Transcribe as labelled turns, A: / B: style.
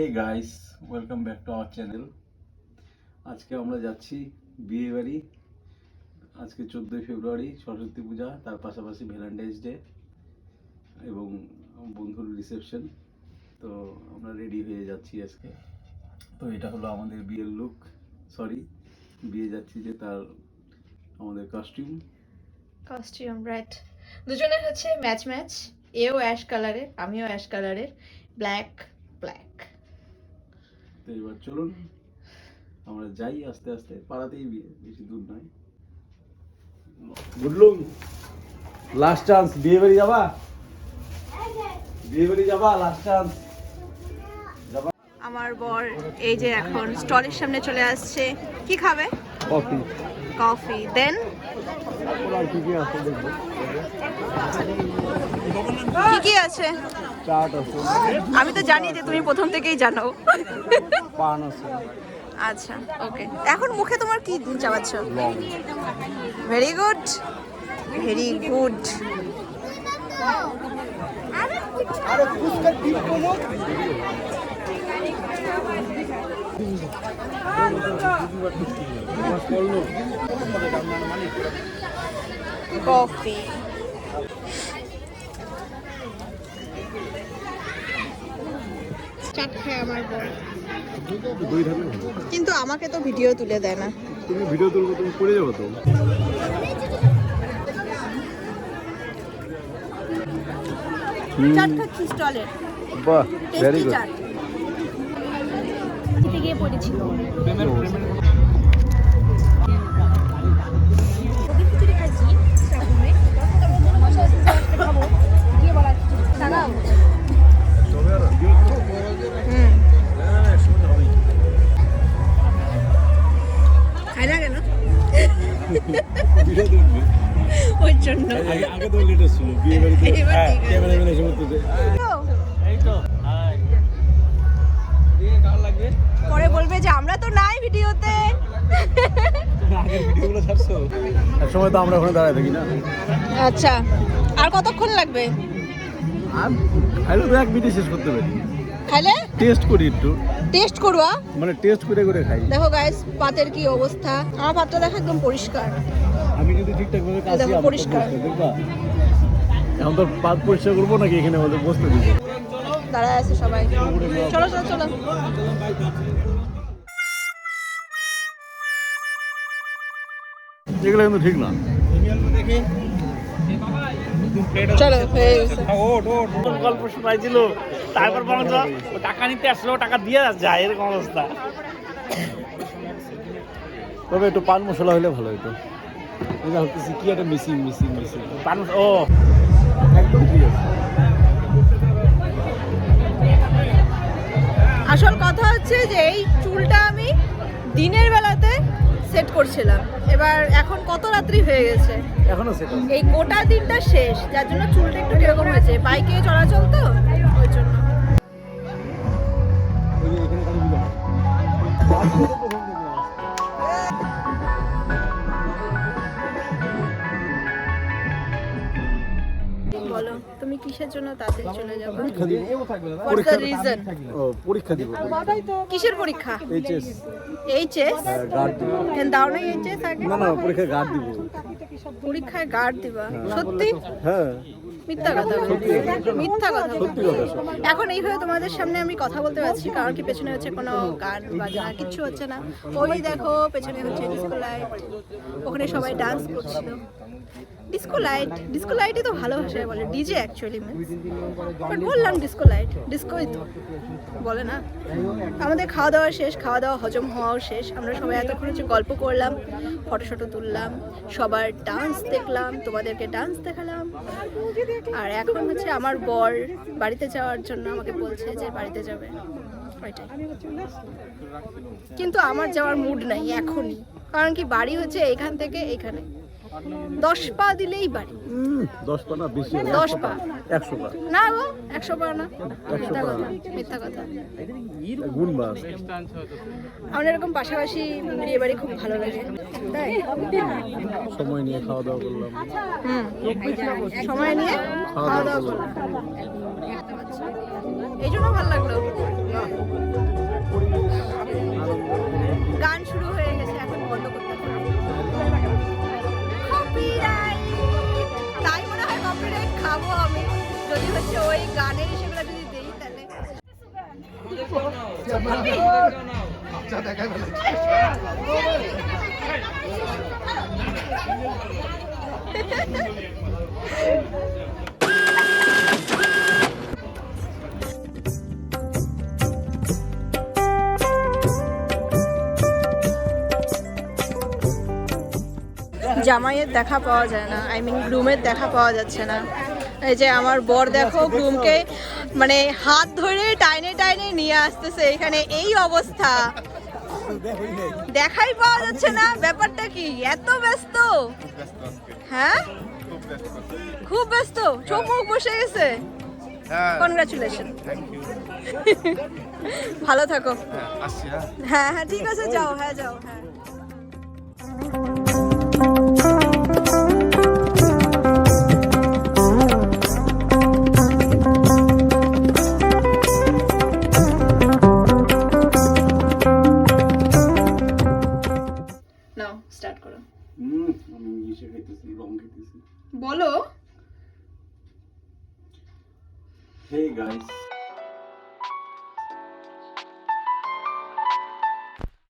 A: Hey guys welcome back to our channel আজকে আমরা যাচ্ছি বিয়ে বাড়ি। আজকে চোদ্দোই ফেব্রুয়ারি, সরস্বতী পূজা, তার পাশাপাশি ভ্যালেন্টাইন্স ডে এবং বন্ধুর রিসেপশন তো আমরা রেডি হয়ে যাচ্ছি আজকে। তো এটা হলো আমাদের বিয়ের লুক সরি বিয়ে যাচ্ছি যে তার আমাদের কস্টিউম
B: কস্টিউম রাইট দুজনের হচ্ছে ম্যাচ ম্যাচ এও অ্যাশ কালারের আমিও অ্যাশ কালারের ব্ল্যাক ব্ল্যাক
A: তো এবার চলুন আমরা যাই আস্তে আস্তে পাড়াতেই বিয়ে বেশি দূর নয়। বুঝলুম লাস্ট চান্স বিয়ে বাড়ি যাবা? বিয়ে বাড়ি যাবা লাস্ট চান্স
B: আমার বর এই যে এখন স্টলের সামনে চলে আসছে। কি খাবে?
A: কফি।
B: কফি। দেন।
A: কি কি আছে?
B: আমি তো জানি যে তুমি প্রথম থেকেই জানো। আচ্ছা ওকে এখন মুখে তোমার কি
A: long.
B: Very good very good coffee chaat খায় আমার বর
A: দুই থাকলে ভালো।
B: কিন্তু আমাকে তো ভিডিও তুলে দেয় না।
A: তুমি ভিডিও তুলবো তুমি পড়ে যাব তো।
B: চাট খাচ্ছি
A: বাহ ভেরি গুড
B: গিয়ে পড়েছিল। ওই জন্য
A: আগে আগে তো লেটেস্ট ছিল বিয়ে বাড়িতে
B: এবার ঠিক আছে।
A: ক্যামেরা ম্যান
B: পরে বলবে যে আমরা তো নাই ভিডিওতে।
A: সময় তো আমরা ওখানে দাঁড়ায় থাকি না।
B: আচ্ছা আর কতক্ষণ লাগবে?
A: আর খাইলে তো এক মিনিট শেষ করতে পারি
B: খাইলে?
A: টেস্ট করি একটু।
B: টেস্ট করবা?
A: মানে টেস্ট করে করে খাই।
B: দেখো গাইস পাতের কি অবস্থা। আমার পাতটা দেখো একদম পরিষ্কার।
A: ঠিকঠাক ভাবে কাজ
B: পরিষ্কার।
A: এখন তো পাত পরিষ্কার করব নাকি এখানে আমাদের বসতে দিব
B: দাঁড়ায় আছে সবাই। চলো চলো চলো।
A: এগুলো কিন্তু ঠিক না।
B: চলো গেছে।
C: গল্প তারপর বরঞ্চ টাকা নিতে আসলো টাকা দিয়ে যায় এরকম অবস্থা।
A: তবে একটু পান মশলা হলে ভালো হতো এটা ভাবতেছি কি একটা মিসিং মিসিং মিসিং
C: মানুষ ও।
A: একদম ঠিক আছে।
B: আসল কথা হচ্ছে যে এই চুলটা আমি দিনের বেলাতে সেট করছিলাম। এবার এখন কত রাত্রি হয়ে গেছে?
A: এখনও সেটা
B: এই গোটা দিনটা শেষ যার জন্য চুলটা একটু কীরকম হয়েছে? বাইকে চলাচল তো ওই জন্য। তুমি কিসের জন্য তাড়াতাড়ি চলে যাবে?
A: পরীক্ষা দিব
B: the
A: ও পরীক্ষা দিব।
B: কিসের পরীক্ষা?
A: এইচএস
B: এইচএস
A: গার্ড দিব।
B: দাও না এইচএস আগে?
A: না না পরীক্ষায় গার্ড দিব।
B: পরীক্ষায় গার্ড দিবা? সত্যি?
A: হ্যাঁ।
B: মিথ্যা কথা মিথ্যা কথা। এখন এইভাবে তোমাদের সামনে আমি কথা বলতে পারছি কারণ কি পেছনে হচ্ছে কোনো গান বাজনা কিচ্ছু হচ্ছে না। ওই দেখো পেছনে হচ্ছে ডিস্কো লাইট ওখানে সবাই ডান্স করছিল। ডিস্কো লাইট ডিস্কো লাইটই তো ভালো ভাষায় বলে ডিজে অ্যাকচুয়ালি বাট বললাম ডিস্কো লাইট ডিস্কোই তো। বলে না। আমাদের খাওয়া দাওয়া শেষ খাওয়া দাওয়া হজম হওয়াও শেষ। আমরা সবাই এতক্ষণ হচ্ছে গল্প করলাম ফটো শটো তুললাম সবার ডান্স দেখলাম তোমাদেরকে ডান্স দেখালাম। আর এখন হচ্ছে আমার বর বাড়িতে যাওয়ার জন্য আমাকে বলছে যে বাড়িতে যাবে। ওইটাই। কিন্তু আমার যাওয়ার মুড নাই এখনই। কারণ কি বাড়ি হচ্ছে এখান থেকে এখানে। দশ পা দিলেই বাড়ি।
A: দশ পা না বেশি
B: দশ পা।
A: একশো পা।
B: না গো একশো পা না। মিথ্যা কথা মিথ্যা কথা।
A: গুণ বাস
B: আমার এরকম পাশাপাশি বিয়ে বাড়ি খুব ভালো লাগে। তাই?
A: সময় নিয়ে খাওয়া দাওয়া করলাম।
B: হুম। সময় নিয়ে খাওয়া দাওয়া করলাম। এই জন্য ভালো লাগল। জামাইয়ের দেখা পাওয়া যায় না আই মিন গ্রুমের দেখা পাওয়া যাচ্ছে না। এই যে আমার বর দেখো গ্রুমকে মানে হাত ধরে টাইনে টাইনে নিয়ে আসতেছে এখানে এই অবস্থা। দেখাই পাওয়া যাচ্ছে না ব্যাপারটা কি? এত ব্যস্ত? হ্যাঁ? খুব ব্যস্ত। চোখ মুখ বসে গেছে? কনগ্রাচুলেশন ভালো থাকো। হ্যাঁ হ্যাঁ ঠিক আছে যাও হ্যাঁ যাও হ্যাঁ। স্টার্ট করো।
A: হুম আমি ইংলিশে খাইতেছি রং খাইতেছি।
B: বলো।
A: Hey guys